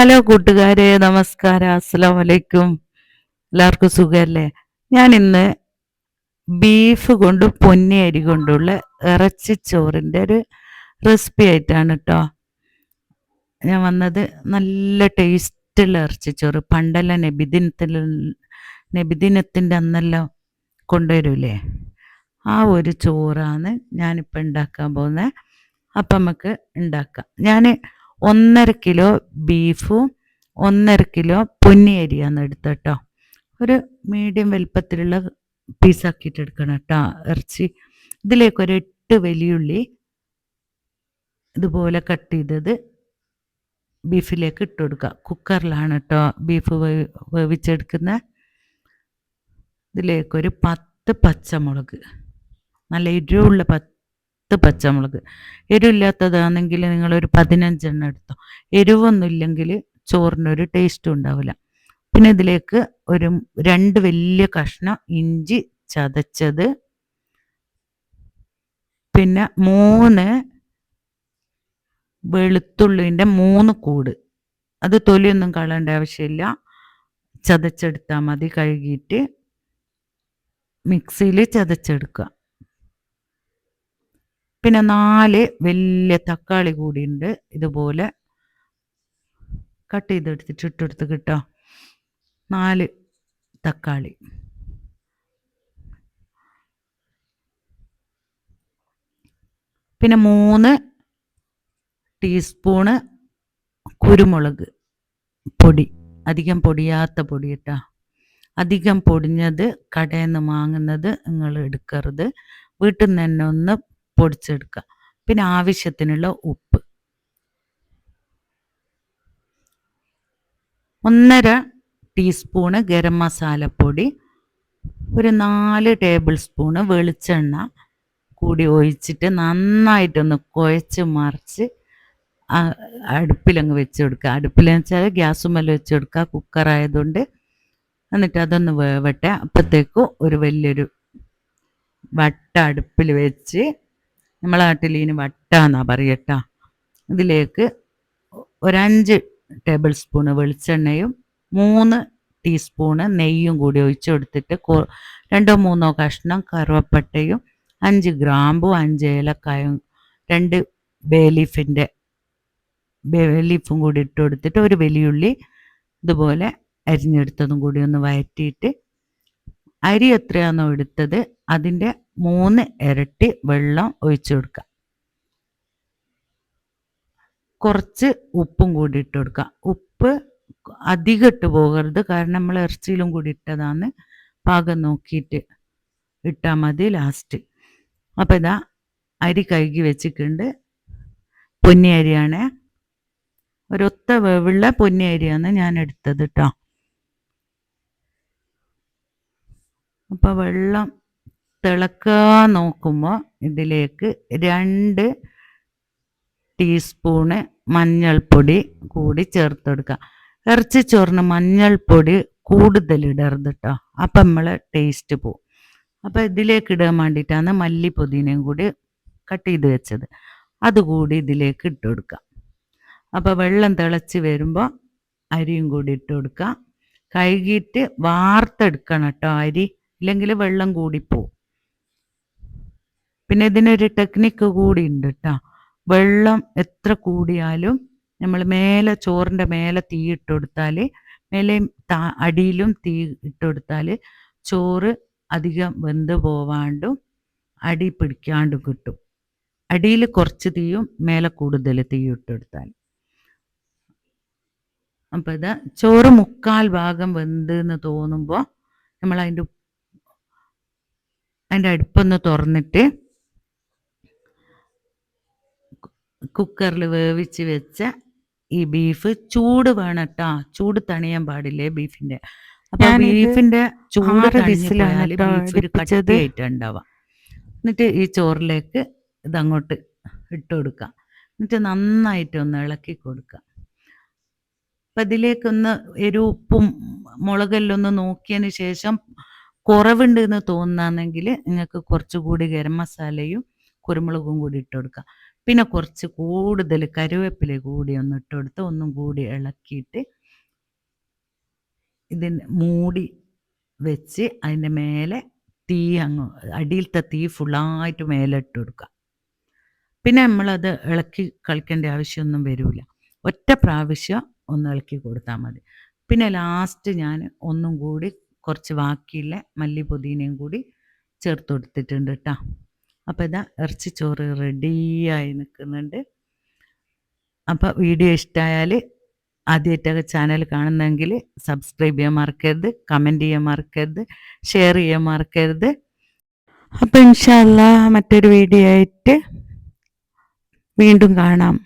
Hello കൂട്ടുകാരെ നമസ്കാരം. അസ്സലാം വലൈക്കും എല്ലാവർക്കും സുഖമല്ലേ ഞാൻ ഇന്ന് ബീഫ് കൊണ്ട് പൊന്നി അരി കൊണ്ടുള്ള ഇറച്ചി ചോറിന്റെ ഒരു റെസിപ്പി ആയിട്ടാണ് കേട്ടോ ഞാൻ വന്നത് നല്ല ടേസ്റ്റുള്ള ഇറച്ചിച്ചോറ് പണ്ടല്ല നബിദിനത്തിൽ നബിദിനത്തിന്റെ അന്നെല്ലാം കൊണ്ടുവരൂലേ? ആ ഒരു ചോറാണ് ഞാനിപ്പോൾ ഉണ്ടാക്കാൻ പോകുന്നത്. അപ്പം നമുക്ക് ഉണ്ടാക്കാം. ഞാൻ ഒന്നര കിലോ ബീഫും ഒന്നര കിലോ പൊന്നി അരിയാണ് എടുത്തട്ടോ ഒരു മീഡിയം വലുപ്പത്തിലുള്ള പീസാക്കിയിട്ട് എടുക്കണം കേട്ടോ ഇറച്ചി. ഇതിലേക്ക് ഒരു എട്ട് വലിയുള്ളി ഇതുപോലെ കട്ട് ചെയ്തത് ബീഫിലേക്ക് ഇട്ട് കൊടുക്കുക. കുക്കറിലാണ് കേട്ടോ ബീഫ് വേവിച്ചെടുക്കുന്ന. ഇതിലേക്കൊരു പത്ത് പച്ചമുളക്. നല്ല എരിവുള്ള പത്ത് പച്ചമുളക്. എരിവില്ലാത്തതാണെങ്കിൽ നിങ്ങളൊരു പതിനഞ്ചെണ്ണം എടുത്തോ. എരിവൊന്നുമില്ലെങ്കിൽ ചോറിനൊരു ടേസ്റ്റും ഉണ്ടാവില്ല. പിന്നെ ഇതിലേക്ക് ഒരു രണ്ട് വലിയ കഷ്ണം ഇഞ്ചി ചതച്ചത്. പിന്നെ മൂന്ന് വെളുത്തുള്ളിന്റെ മൂന്ന് കൂട്. അത് തൊലിയൊന്നും കളയേണ്ട ആവശ്യമില്ല. ചതച്ചെടുത്താൽ മതി കഴുകിയിട്ട്. മിക്സിയിൽ ചതച്ചെടുക്കുക. പിന്നെ നാല് വലിയ തക്കാളി കൂടിയുണ്ട്. ഇതുപോലെ കട്ട് ചെയ്തെടുത്തിട്ട് ഇട്ടെടുത്ത് കിട്ടോ. നാല് തക്കാളി. പിന്നെ മൂന്ന് ടീസ്പൂണ് കുരുമുളക് പൊടി. അധികം പൊടിയാത്ത പൊടി കേട്ടോ. അധികം പൊടിഞ്ഞത് കടയിൽ നിന്ന് വാങ്ങുന്നത് നിങ്ങൾ എടുക്കരുത്. വീട്ടിൽ നിന്ന് തന്നെ ഒന്ന് പൊടിച്ചെടുക്കുക. പിന്നെ ആവശ്യത്തിനുള്ള ഉപ്പ്. ഒന്നര ടീസ്പൂണ് ഗരം മസാലപ്പൊടി ഒരു നാല് ടേബിൾ സ്പൂണ് വെളിച്ചെണ്ണ കൂടി ഒഴിച്ചിട്ട് നന്നായിട്ടൊന്ന് കുഴച്ച് മറിച്ച് അടുപ്പിലങ്ങ് വെച്ച് കൊടുക്കുക അടുപ്പിലെന്ന് വെച്ചാൽ ഗ്യാസുമല്ല വെച്ച് കൊടുക്കുക കുക്കറായതുകൊണ്ട് എന്നിട്ട് അതൊന്ന് വേവട്ടെ. അപ്പോഴത്തേക്കും ഒരു വലിയൊരു വട്ട അടുപ്പിൽ വെച്ച് നമ്മളെ നാട്ടിൽ ഇതിന് വട്ട എന്നാ പറയട്ട ഇതിലേക്ക് ഒരഞ്ച് ടേബിൾ സ്പൂണ് വെളിച്ചെണ്ണയും മൂന്ന് ടീസ്പൂണ് നെയ്യും കൂടി ഒഴിച്ച് കൊടുത്തിട്ട് രണ്ടോ മൂന്നോ കഷ്ണം കറുവപ്പട്ടയും അഞ്ച് ഗ്രാമ്പും അഞ്ച് ഏലക്കായും രണ്ട് ബേലീഫിന്റെ ബേലീഫും കൂടി ഇട്ട് കൊടുത്തിട്ട് ഒരു വലിയുള്ളി ഇതുപോലെ അരിഞ്ഞെടുത്തതും കൂടി ഒന്ന് വയറ്റിയിട്ട് അരി എത്രയാണോ എടുത്തത് അതിന്റെ മൂന്ന് ഇരട്ടി വെള്ളം ഒഴിച്ചു കൊടുക്കുക. കുറച്ച് ഉപ്പും കൂടി ഇട്ട് കൊടുക്കുക. ഉപ്പ് അധികം ഇട്ട് പോകരുത്. കാരണം നമ്മൾ ഇറച്ചിയിലും കൂടി ഇട്ടതാണ്. പാകം നോക്കിയിട്ട് ഇട്ടാൽ മതി ലാസ്റ്റ് അപ്പം ഇതാ അരി കഴുകി വെച്ചിട്ടുണ്ട്. പൊന്നി അരിയാണ്. ഒരൊത്ത വേവുള്ള പൊന്നി അരിയാണ് ഞാൻ എടുത്തത് കേട്ടോ. അപ്പോൾ വെള്ളം തിളക്കാൻ നോക്കുമ്പോൾ ഇതിലേക്ക് രണ്ട് ടീസ്പൂണ് മഞ്ഞൾപ്പൊടി കൂടി ചേർത്ത് കൊടുക്കുക ഇറച്ചി ചോറിന് മഞ്ഞൾപ്പൊടി കൂടുതൽ ഇടരുത് കേട്ടോ അപ്പം നമ്മൾ ടേസ്റ്റ് പോവും. അപ്പം ഇതിലേക്ക് ഇടാൻ വേണ്ടിയിട്ടാണ് മല്ലി പുതിനയും കൂടി കട്ട് ചെയ്ത് വെച്ചത്. അതുകൂടി ഇതിലേക്ക് ഇട്ട് കൊടുക്കുക അപ്പോൾ വെള്ളം തിളച്ച് വരുമ്പോൾ അരിയും കൂടി ഇട്ട് കൊടുക്കുക കഴുകിയിട്ട് വാർത്തെടുക്കണം കേട്ടോ അരി. ഇല്ലെങ്കിൽ വെള്ളം കൂടിപ്പോവും. പിന്നെ ഇതിനൊരു ടെക്നിക്ക് കൂടി ഉണ്ട് കേട്ടോ വെള്ളം എത്ര കൂടിയാലും നമ്മൾ മേലെ ചോറിന്റെ മേലെ തീ ഇട്ട് കൊടുത്താൽ മേലെ അടിയിലും തീ ഇട്ട് കൊടുത്താൽ ചോറ് അധികം വെന്ത് പോവാണ്ടും അടി പിടിക്കാണ്ടും കിട്ടും. അടിയിൽ കുറച്ച് തീയും മേലെ കൂടുതൽ തീ ഇട്ട് കൊടുത്താൽ. അപ്പോൾ ഇത് ചോറ് മുക്കാൽ ഭാഗം വെന്ത് എന്ന് തോന്നുമ്പോൾ നമ്മൾ അതിന്റെ അതിന്റെ അടുപ്പൊന്ന് തുറന്നിട്ട് കുക്കറിൽ വേവിച്ച് വെച്ച ഈ ബീഫ് ചൂട് വേണം കേട്ടോ ചൂട് തണിയാൻ പാടില്ലേ ബീഫിന്റെ? അപ്പൊ ബീഫിന്റെ ചൂട് തണിഞ്ഞാൽ ബീഫ് ഒരു കട്ടിയായിട്ട് ഉണ്ടാവാം. എന്നിട്ട് ഈ ചോറിലേക്ക് ഇതങ്ങോട്ട് ഇട്ട് കൊടുക്കാം. എന്നിട്ട് നന്നായിട്ട് ഒന്ന് ഇളക്കി കൊടുക്കാം. അപ്പം ഇതിലേക്കൊന്ന് എരു ഉപ്പും മുളകെല്ലാം ഒന്ന് നോക്കിയതിന് ശേഷം കുറവുണ്ട് എന്ന് തോന്നുകയാണെങ്കിൽ നിങ്ങൾക്ക് കുറച്ചുകൂടി ഗരം മസാലയും കുരുമുളകും കൂടി ഇട്ട് കൊടുക്കുക പിന്നെ കുറച്ച് കൂടുതൽ കരുവേപ്പില കൂടി ഒന്ന് ഇട്ട് കൊടുത്ത് ഒന്നും കൂടി ഇളക്കിയിട്ട് ഇതിന് മൂടി വെച്ച് അതിന്റെ മേലെ തീ അങ്ങ് അടിയിലത്തെ തീ ഫുള്ളായിട്ട് മേലെ ഇട്ട് കൊടുക്കുക. പിന്നെ നമ്മളത് ഇളക്കി കളിക്കേണ്ട ആവശ്യമൊന്നും വരില്ല ഒറ്റ പ്രാവശ്യം ഒന്ന് ഇളക്കി കൊടുത്താൽ മതി. പിന്നെ ലാസ്റ്റ് ഞാൻ ഒന്നും കൂടി കുറച്ച് ബാക്കിയുള്ള മല്ലി പുതിനയും കൂടി ചേർത്ത് കൊടുത്തിട്ടുണ്ട് കേട്ടോ അപ്പോൾ ഇതാ ഇറച്ചിച്ചോറ് റെഡിയായി നിൽക്കുന്നുണ്ട്. അപ്പോൾ വീഡിയോ ഇഷ്ടമായാൽ ആദ്യമായിട്ടൊക്കെ ചാനൽ കാണുന്നെങ്കിൽ സബ്സ്ക്രൈബ് ചെയ്യാൻ മറക്കരുത് കമന്റ് ചെയ്യാൻ മറക്കരുത് ഷെയർ ചെയ്യാൻ മറക്കരുത്. അപ്പോൾ ഇൻഷാല്ല മറ്റൊരു വീഡിയോ ആയിട്ട് വീണ്ടും കാണാം.